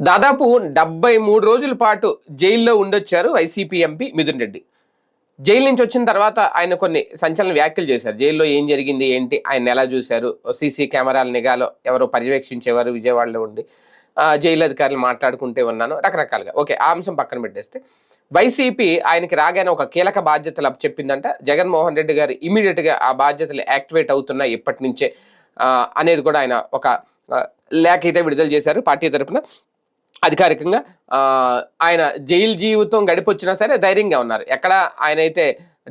దాదాపు డెబ్బై మూడు రోజుల పాటు జైల్లో ఉండొచ్చారు YCP MP Mithun Reddy. Jail నుంచి వచ్చిన తర్వాత ఆయన కొన్ని సంచలన వ్యాఖ్యలు చేశారు. జైల్లో ఏం జరిగింది ఏంటి ఆయన ఎలా చూశారు సీసీ కెమెరాల నిఘాలో ఎవరో పర్యవేక్షించేవారు విజయవాడలో ఉండి జైలు అధికారులు మాట్లాడుకుంటే ఉన్నాను రకరకాలుగా. ఓకే ఆ అంశం పక్కన పెట్టేస్తే. వైసీపీ ఆయనకి రాగానే ఒక కీలక బాధ్యతలు చెప్పిందంట జగన్మోహన్ రెడ్డి గారు ఇమీడియట్గా ఆ బాధ్యతలు యాక్టివేట్ అవుతున్నాయి ఇప్పటి నుంచే అనేది కూడా ఆయన ఒక లేఖ అయితే విడుదల చేశారు పార్టీ తరపున. అధికారికంగా ఆయన జైలు జీవితం గడిపొచ్చినా సరే ధైర్యంగా ఉన్నారు. ఎక్కడ ఆయన అయితే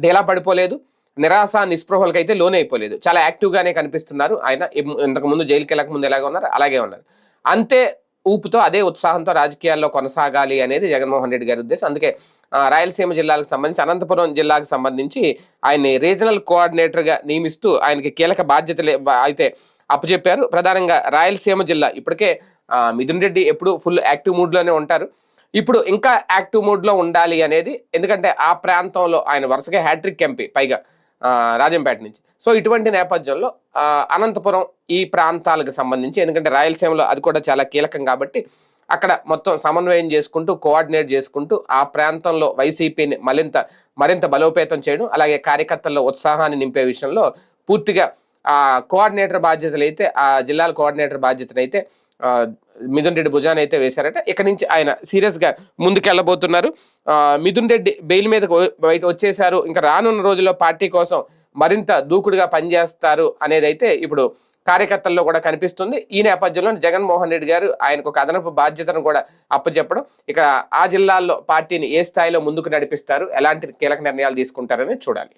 డేలా పడిపోలేదు నిరాశ నిస్పృహలకు అయితే లోనైపోలేదు చాలా యాక్టివ్గానే కనిపిస్తున్నారు. ఆయన ఇంతకుముందు జైలుకి వెళ్ళక ముందు ఎలాగ ఉన్నారు అలాగే ఉన్నారు. అంతే ఊపుతో అదే ఉత్సాహంతో రాజకీయాల్లో కొనసాగాలి అనేది జగన్మోహన్ రెడ్డి గారి ఉద్దేశం. అందుకే ఆ, రాయలసీమ జిల్లాలకు సంబంధించి అనంతపురం జిల్లాకు సంబంధించి ఆయన్ని రీజనల్ కోఆర్డినేటర్గా నియమిస్తూ ఆయనకి కీలక బాధ్యతలు అయితే అప్పచెప్పారు. ప్రధానంగా రాయలసీమ జిల్లా ఇప్పటికే మిథున్ రెడ్డి ఎప్పుడు ఫుల్ యాక్టివ్ మూడ్లోనే ఉంటారు. ఇప్పుడు ఇంకా యాక్టివ్ మూడ్లో ఉండాలి అనేది ఎందుకంటే ఆ ప్రాంతంలో ఆయన వరుసగా హ్యాట్రిక్ ఎంపీ పైగా. రాజంపేట నుంచి. సో ఇటువంటి నేపథ్యంలో అనంతపురం ఈ ప్రాంతాలకు సంబంధించి ఎందుకంటే రాయలసీమలో అది కూడా చాలా కీలకం కాబట్టి అక్కడ మొత్తం సమన్వయం చేసుకుంటూ కోఆర్డినేట్ చేసుకుంటూ ఆ ప్రాంతంలో వైసీపీని మరింత మరింత బలోపేతం చేయడం అలాగే కార్యకర్తల్లో ఉత్సాహాన్ని నింపే విషయంలో పూర్తిగా ఆ కోఆర్డినేటర్ బాధ్యతలు అయితే ఆ జిల్లాల కోఆర్డినేటర్ బాధ్యతలు అయితే మిథున్ రెడ్డి భుజాన్ని అయితే వేశారట. ఇక నుంచి ఆయన సీరియస్గా ముందుకెళ్ళబోతున్నారు. మిథున్ రెడ్డి బెయిల్ మీద బయట వచ్చేశారు. ఇంకా రానున్న రోజుల్లో పార్టీ కోసం మరింత దూకుడుగా పనిచేస్తారు అనేది అయితే ఇప్పుడు కార్యకర్తల్లో కూడా కనిపిస్తుంది. ఈ నేపథ్యంలో జగన్మోహన్ రెడ్డి గారు ఆయనకు ఒక అదనపు బాధ్యతను కూడా అప్పచెప్పడం ఇక ఆ జిల్లాల్లో పార్టీని ఏ స్థాయిలో ముందుకు నడిపిస్తారు ఎలాంటి కీలక నిర్ణయాలు తీసుకుంటారని చూడాలి.